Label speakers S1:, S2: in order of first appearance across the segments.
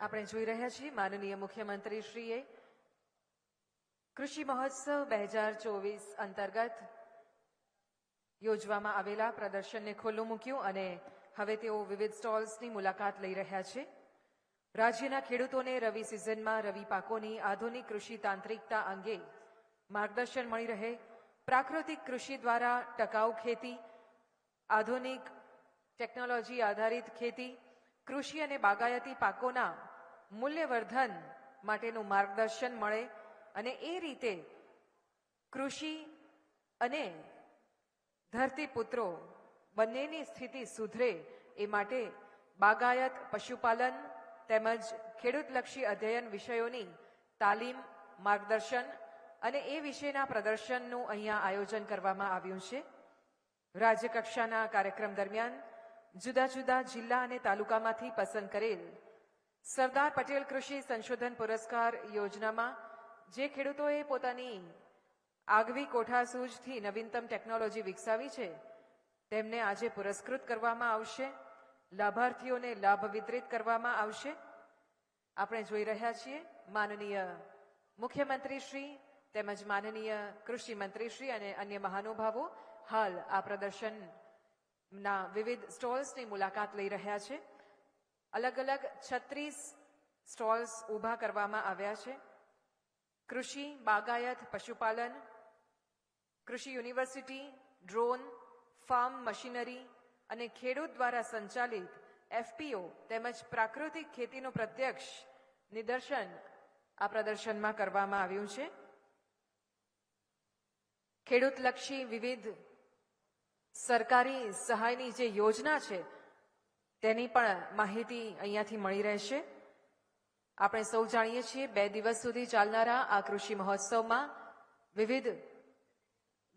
S1: આપણે જોઈ રહ્યા છીએ માનનીય મુખ્યમંત્રી શ્રીએ કૃષિ મહોત્સવ બે હજાર ચોવીસ અંતર્ગત યોજવામાં આવેલા પ્રદર્શનને ખુલ્લું મૂક્યું અને હવે તેઓ વિવિધ સ્ટોલ્સની મુલાકાત લઈ રહ્યા છે. રાજ્યના ખેડૂતોને રવિ સિઝનમાં રવિ પાકોની આધુનિક કૃષિ તાંત્રિકતા અંગે માર્ગદર્શન મળી રહે. પ્રાકૃતિક કૃષિ દ્વારા ટકાઉ ખેતી, આધુનિક ટેકનોલોજી આધારિત ખેતી કૃષિ અને બાગાયતી પાકોના મૂલ્યવર્ધન માટેનું માર્ગદર્શન મળે અને એ રીતે કૃષિ અને ધરતીપુત્રો બંનેની સ્થિતિ સુધરે એ માટે બાગાયત, પશુપાલન તેમજ ખેડૂતલક્ષી અધ્યયન વિષયોની તાલીમ, માર્ગદર્શન અને એ વિશેના પ્રદર્શનનું અહીંયા આયોજન કરવામાં આવ્યું છે. રાજ્યકક્ષાના કાર્યક્રમ દરમિયાન જુદા જુદા જિલ્લા અને તાલુકામાંથી પસંદ કરેલ સરદાર પટેલ કૃષિ સંશોધન પુરસ્કાર યોજનામાં જે ખેડૂતોએ પોતાની આગવી કોઠાસૂઝથી નવીનતમ ટેકનોલોજી વિકસાવી છે, તેમને આજે પુરસ્કૃત કરવામાં આવશે, લાભાર્થીઓને લાભ વિતરિત કરવામાં આવશે. આપણે જોઈ રહ્યા છીએ, માનનીય મુખ્યમંત્રી શ્રી તેમજ માનનીય કૃષિ મંત્રી અને અન્ય મહાનુભાવો હાલ આ પ્રદર્શનના વિવિધ સ્ટોલ્સની મુલાકાત લઈ રહ્યા છે. અલગ અલગ છત્રીસ સ્ટોલ્સ ઊભા કરવામાં આવ્યા છે. કૃષિ, બાગાયત, પશુપાલન, કૃષિ યુનિવર્સિટી, ડ્રોન, ફાર્મ મશીનરી અને ખેડૂત દ્વારા સંચાલિત એફપીઓ તેમજ પ્રાકૃતિક ખેતીનું પ્રત્યક્ષ નિદર્શન આ પ્રદર્શનમાં કરવામાં આવ્યું છે. ખેડૂતલક્ષી વિવિધ સરકારી સહાયની જે યોજના છે, તેની પણ માહિતી અહીંયાથી મળી રહેશે. આપણે સૌ જાણીએ છીએ બે દિવસ સુધી ચાલનારા આ કૃષિ મહોત્સવમાં વિવિધ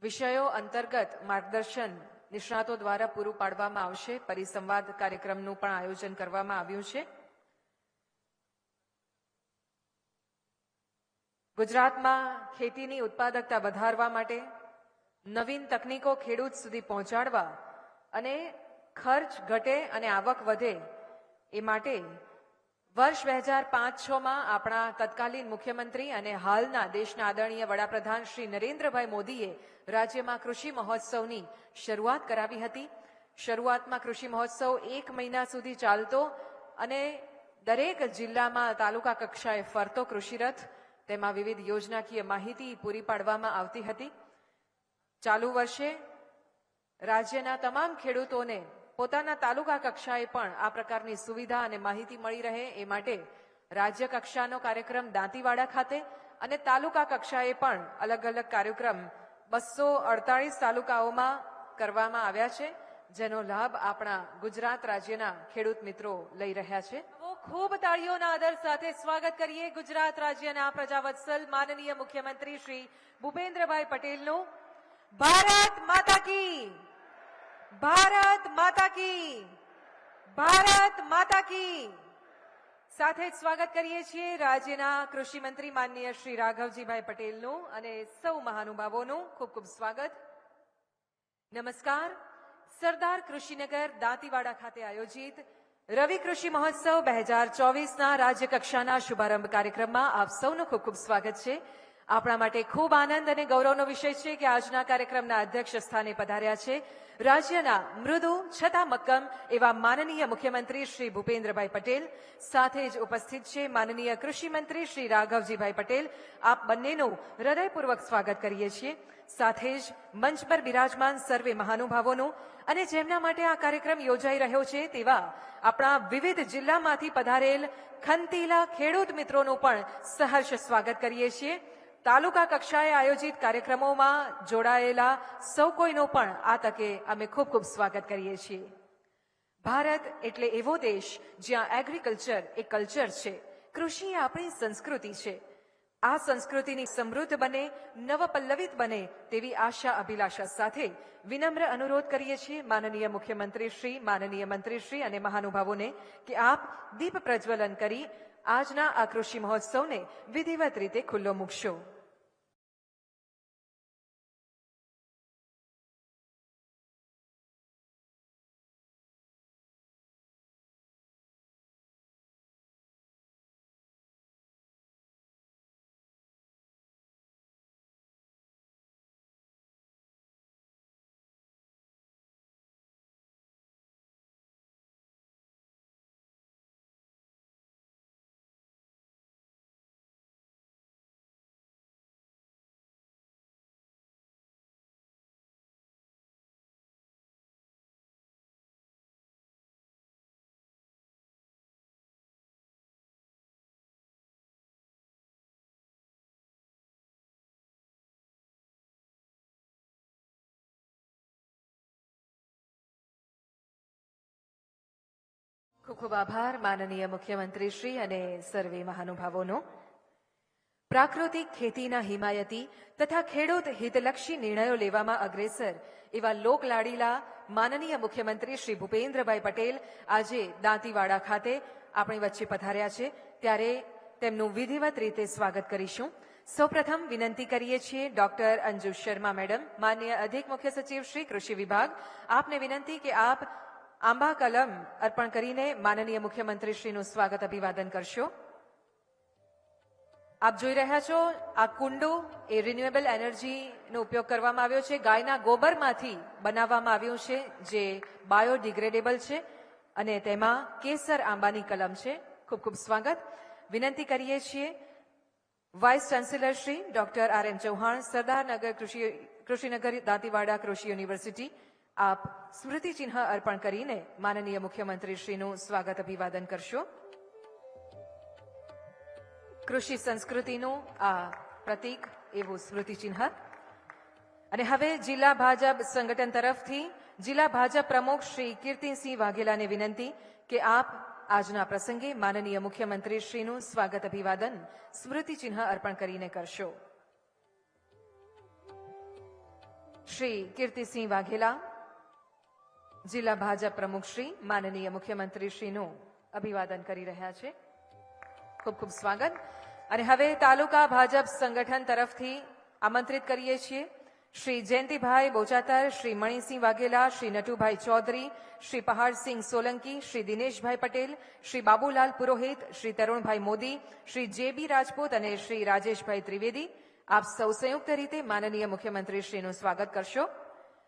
S1: વિષયો અંતર્ગત માર્ગદર્શન નિષ્ણાતો દ્વારા પૂરું પાડવામાં આવશે. પરિસંવાદ કાર્યક્રમનું પણ આયોજન કરવામાં આવ્યું છે. ગુજરાતમાં ખેતીની ઉત્પાદકતા વધારવા માટે નવીન તકનીકો ખેડૂત સુધી પહોંચાડવા અને ખર્ચ ઘટે અને આવક વધે એ માટે વર્ષ બે હજાર પાંચ છમાં આપણા તત્કાલીન મુખ્યમંત્રી અને હાલના દેશના આદરણીય વડાપ્રધાન શ્રી નરેન્દ્રભાઈ મોદીએ રાજ્યમાં કૃષિ મહોત્સવની શરૂઆત કરાવી હતી. શરૂઆતમાં કૃષિ મહોત્સવ એક મહિના સુધી ચાલતો અને દરેક જિલ્લામાં તાલુકા કક્ષાએ ફરતો કૃષિરથ. તેમાં વિવિધ યોજનાકીય માહિતી પૂરી પાડવામાં આવતી હતી. ચાલુ વર્ષે રાજ્યના તમામ ખેડૂતોને પોતાના તાલુકા કક્ષાએ પણ આ પ્રકારની સુવિધા અને માહિતી મળી રહે એ માટે રાજ્ય કક્ષાનો કાર્યક્રમ દાંતીવાડા ખાતે અને તાલુકા કક્ષાએ પણ અલગ અલગ કાર્યક્રમ બસો અડતાળીસ તાલુકાઓમાં કરવામાં આવ્યા છે, જેનો લાભ આપણા ગુજરાત રાજ્યના ખેડૂત મિત્રો લઈ રહ્યા છે. ખૂબ તાળીઓના આદર સાથે સ્વાગત કરીએ ગુજરાત રાજ્યના પ્રજાવત્સલ માનનીય મુખ્યમંત્રી શ્રી ભૂપેન્દ્રભાઈ પટેલનું. ભારત માતા કી. ભારત માતા કી. ભારત માતા કી. સાથે જ સ્વાગત કરીએ છીએ રાજ્યના કૃષિ મંત્રી માનનીય શ્રી રાઘવજીભાઈ પટેલનું અને સૌ મહાનુભાવોનું ખૂબ ખૂબ સ્વાગત. નમસ્કાર. સરદાર કૃષિનગર દાંતીવાડા ખાતે આયોજિત રવિ કૃષિ મહોત્સવ બે હજાર ચોવીસના રાજ્ય કક્ષાના શુભારંભ કાર્યક્રમમાં આપ સૌનું ખૂબ ખૂબ સ્વાગત છે. આપણા માટે ખૂબ આનંદ અને ગૌરવનો વિષય છે કે આજના કાર્યક્રમના અધ્યક્ષ સ્થાને પધાર્યા છે. રાજ્યના મૃદુ છતાં મક્કમ એવા માનનીય મુખ્યમંત્રી શ્રી ભૂપેન્દ્રભાઈ પટેલ, સાથે જ ઉપસ્થિત છે માનનીય કૃષિમંત્રી શ્રી રાઘવજીભાઈ પટેલ. આપ બંનેનું હૃદયપૂર્વક સ્વાગત કરીએ છીએ. સાથે જ મંચ પર બિરાજમાન સર્વે મહાનુભાવોનું અને જેમના માટે આ કાર્યક્રમ યોજાઈ રહ્યો છે તેવા આપણા વિવિધ જિલ્લામાંથી પધારેલ ખંતીલા ખેડૂત મિત્રોનું પણ સહર્ષ સ્વાગત કરીએ છીએ. તાલુકા કક્ષાએ આયોજિત કાર્યક્રમોમાં જોડાયેલા સૌ કોઈનો પણ આ તકે અમે ખૂબ ખૂબ સ્વાગત કરીએ છીએ. ભારત એટલે એવો દેશ જ્યાં એગ્રીકલ્ચર એ કલ્ચર છે. કૃષિ એ આપણી સંસ્કૃતિ છે. આ સંસ્કૃતિની સમૃદ્ધ બને, નવપલ્લવિત બને તેવી આશા અભિલાષા સાથે વિનમ્ર અનુરોધ કરીએ છીએ માનનીય મુખ્યમંત્રી શ્રી, માનનીય મંત્રી શ્રી અને મહાનુભાવોને કે આપ દીપ પ્રજ્વલન કરી આજના આ કૃષિ મહોત્સવને વિધિવત રીતે ખુલ્લો મૂકશો. ખૂબ ખૂબ આભાર, માનનીય મુખ્યમંત્રી શ્રી અને સર્વે મહાનુભાવોનો. પ્રાકૃતિક ખેતીના હિમાયતી તથા ખેડૂત હિતલક્ષી નિર્ણયો લેવામાં અગ્રેસર એવા લોકલાડીલા માનનીય મુખ્યમંત્રી શ્રી ભૂપેન્દ્રભાઈ પટેલ આજે દાંતીવાડા ખાતે આપણી વચ્ચે પધાર્યા છે. ત્યારે તેમનું વિધિવત રીતે સ્વાગત કરીશું. સૌપ્રથમ વિનંતી કરીએ છીએ ડોક્ટર અંજુ શર્મા મેડમ, માન્ય અધિક મુખ્ય સચિવ શ્રી કૃષિ વિભાગ, આપને વિનંતી કે આપ આંબા કલમ અર્પણ કરીને માનનીય મુખ્યમંત્રી શ્રીનું સ્વાગત અભિવાદન કરશો. આપ જોઈ રહ્યા છો, આ કુંડો એ રિન્યુએબલ એનર્જીનો ઉપયોગ કરવામાં આવ્યો છે. ગાયના ગોબરમાંથી બનાવવામાં આવ્યું છે, જે બાયોડિગ્રેડેબલ છે અને તેમાં કેસર આંબાની કલમ છે. ખૂબ ખૂબ સ્વાગત. વિનંતી કરીએ છીએ vice chancellor Shri doctor R M Chauhan, Sardarnagar કૃષિ, કૃષિનગર દાંતીવાડા કૃષિ યુનિવર્સિટી આપ સ્મૃતિ ચિહ્ન અર્પણ કરીને માનનીય મુખ્યમંત્રી શ્રીનું સ્વાગત અભિવાદન કરશો કૃષિ સંસ્કૃતિનું આ પ્રતીક એવું સ્મૃતિ ચિહ્ન અને હવે જિલ્લા ભાજપ સંગઠન તરફથી જિલ્લા ભાજપ પ્રમુખ શ્રી કીર્તિસિંહ વાઘેલાને વિનંતી કે આપ આજના પ્રસંગે માનનીય મુખ્યમંત્રી શ્રીનું સ્વાગત અભિવાદન સ્મૃતિ ચિહ્ન અર્પણ કરીને કરશો. શ્રી કીર્તિસિંહ વાઘેલા જિલ્લા ભાજપ પ્રમુખ શ્રી, માનનીય મુખ્યમંત્રી શ્રીનું અભિવાદન કરી રહ્યા છે. ખૂબ ખૂબ સ્વાગત. અને હવે તાલુકા ભાજપ સંગઠન તરફથી આમંત્રિત કરીએ છીએ. શ્રી જયંતિભાઈ બોચાતર, શ્રી મણિસિંહ વાઘેલા, શ્રી નટુભાઈ ચૌધરી, શ્રી પહાડસિંહ સોલંકી, શ્રી દિનેશભાઈ પટેલ, શ્રી બાબુલાલ પુરોહિત, શ્રી તરુણભાઈ મોદી, શ્રી જેબી રાજપૂત અને શ્રી રાજેશભાઈ ત્રિવેદી. આપ સૌ સંયુક્ત રીતે માનનીય મુખ્યમંત્રી શ્રીનું સ્વાગત કરશો.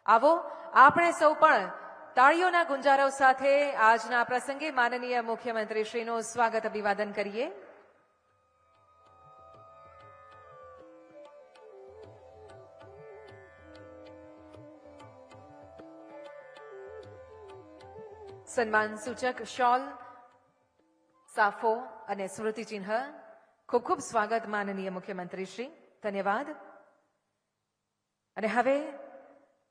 S1: આવો, આપણે સૌ પણ તાળીઓના ગુંજારવ સાથે આજના પ્રસંગે માનનીય મુખ્યમંત્રીશ્રીનું સ્વાગત અભિવાદન કરીએ. સન્માન સૂચક શોલ, સાફો અને સ્મૃતિચિહ્ન ખૂબ ખૂબ સ્વાગત માનનીય મુખ્યમંત્રી શ્રી ધન્યવાદ. અને હવે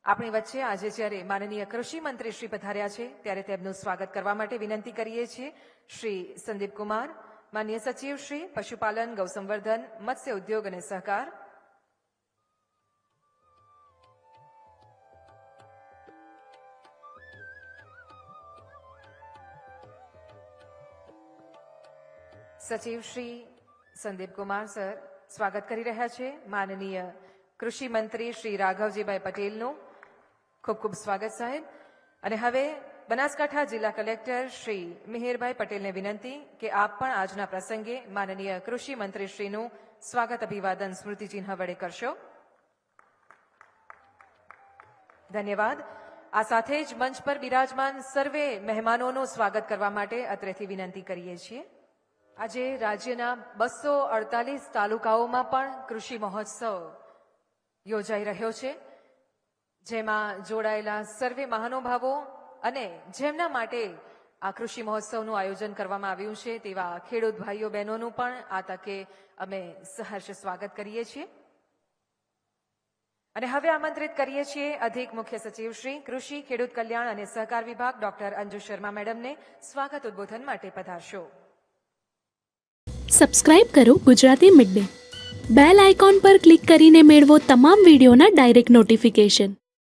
S1: આપણી વચ્ચે આજે જ્યારે માનનીય કૃષિ મંત્રી શ્રી પધાર્યા છે, ત્યારે તેમનું સ્વાગત કરવા માટે વિનંતી કરીએ છીએ. શ્રી સંદીપ કુમાર, માન્ય સચિવ શ્રી પશુપાલન, ગૌસંવર્ધન, મત્સ્ય ઉદ્યોગ અને સહકાર. સચિવ શ્રી સંદીપ કુમાર સર, સ્વાગત કરી રહ્યા છે માનનીય કૃષિ મંત્રી શ્રી રાઘવજીભાઈ પટેલનું. ખૂબ ખૂબ સ્વાગત સાહેબ. અને હવે બનાસકાંઠા જિલ્લા કલેક્ટર શ્રી મિહિરભાઈ પટેલને વિનંતી કે આપ પણ આજના પ્રસંગે માનનીય કૃષિ મંત્રી શ્રીનું સ્વાગત અભિવાદન સ્મૃતિચિહ્ન વડે કરશો. ધન્યવાદ. આ સાથે જ મંચ પર બિરાજમાન સર્વે મહેમાનોનું સ્વાગત કરવા માટે અત્રેથી વિનંતી કરીએ છીએ. આજે રાજ્યના બસો અડતાલીસ તાલુકાઓમાં પણ કૃષિ મહોત્સવ યોજાઈ રહ્યો છે. જેમાં જોડાયેલા સર્વે મહાનુભાવો અને જેમના માટે આ કૃષિ મહોત્સવનું આયોજન કરવામાં આવ્યું છે તેવા ખેડૂત ભાઈઓ બહેનોનું પણ આ તકે અમે સહર્ષ સ્વાગત કરીએ છીએ. અને હવે આમંત્રિત કરીએ છીએ અધિક મુખ્ય સચિવ શ્રી કૃષિ, ખેડૂત કલ્યાણ અને સહકાર વિભાગ ડોક્ટર અંજુ શર્મા મેડમને સ્વાગત ઉદ્બોધન માટે પધારશો.
S2: સબસ્ક્રાઇબ કરો Gujarati mid day bell icon પર ક્લિક કરીને મેળવો તમામ વિડીયોના ડાયરેક્ટ નોટિફિકેશન